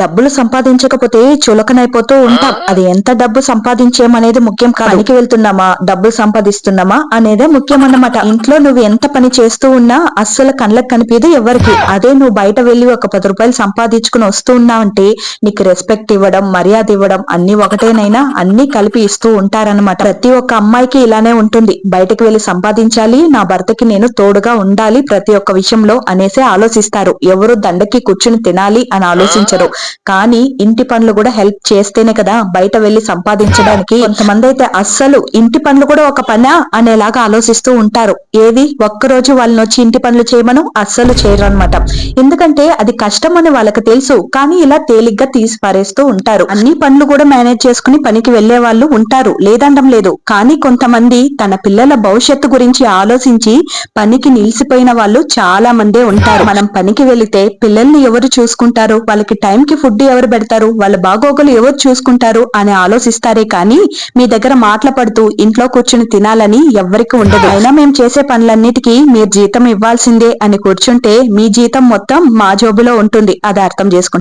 డబ్బులు సంపాదించకపోతే చులకనైపోతూ ఉంటాం. అది ఎంత డబ్బు సంపాదించేమనేది ముఖ్యం కాదు. పనికి వెళ్తున్నామా? డబ్బులు సంపాదిస్తున్నామా? అనేదే ముఖ్యం అన్నమాట ఇంట్లో నువ్వు ఎంత పని చేస్తూ ఉన్నా అస్సలు కళ్ళకు కనిపించదు ఎవరికి అదే నువ్వు బయట వెళ్ళి ఒక పది రూపాయలు సంపాదించుకుని వస్తూ ఉన్నావంటే నీకు రెస్పెక్ట్ ఇవ్వడం మర్యాద ఇవ్వడం అన్ని ఒకటేనైనా అన్ని కలిపి ఇస్తూ ఉంటారన్నమాట. ప్రతి ఒక్క అమ్మాయికి ఇలానే ఉంటుంది. బయటకు వెళ్ళి సంపాదించాలి నా భర్తకి నేను తోడుగా ఉండాలి ప్రతి ఒక్క విషయంలో అనేసే ఆలోచిస్తారు. ఎవరు దండకి కూర్చుని తినాలి అని ఆలోచించరు. కానీ ఇంటి పనులు కూడా హెల్ప్ చేస్తేనే కదా బయట వెళ్ళి సంపాదించడానికి. కొంతమంది అయితే అస్సలు ఇంటి పనులు కూడా ఒక పనా అనేలాగా ఆలోచిస్తూ ఉంటారు. ఏది? ఒక్కరోజు వాళ్ళని వచ్చి ఇంటి పనులు చేయమను? అస్సలు చేయరు అనమాట ఎందుకంటే అది కష్టం అని వాళ్ళకి తెలుసు. కానీ ఇలా తేలిగ్గా తీసి పారేస్తూ ఉంటారు. అన్ని పనులు కూడా మేనేజ్ చేసుకుని పనికి వెళ్ళే వాళ్ళు ఉంటారు. లేదండం లేదు. కానీ కొంతమంది తన పిల్లల భవిష్యత్తు గురించి ఆలోచించి పనికి నిలిసిపోయిన వాళ్ళు చాలా మందే ఉంటారు. మనం పనికి వెళితే పిల్లల్ని ఎవరు చూసుకుంటారు? వాళ్ళకి టైంకి ఫుడ్ ఎవరు పెడతారు? వాళ్ళ బాగోగులు ఎవరు చూసుకుంటారు అని ఆలోచిస్తారే కానీ మీ దగ్గర మాటల పడుతూ ఇంట్లో కూర్చుని తినాలని ఎవ్వరికి ఉండదు. అయినా మేము చేసే పనులన్నిటికీ మీరు జీతం ఇవ్వాల్సిందే అని కూర్చుంటే మీ జీతం మొత్తం మా జోబులో ఉంటుంది. అది అర్థం చేసుకుంటారు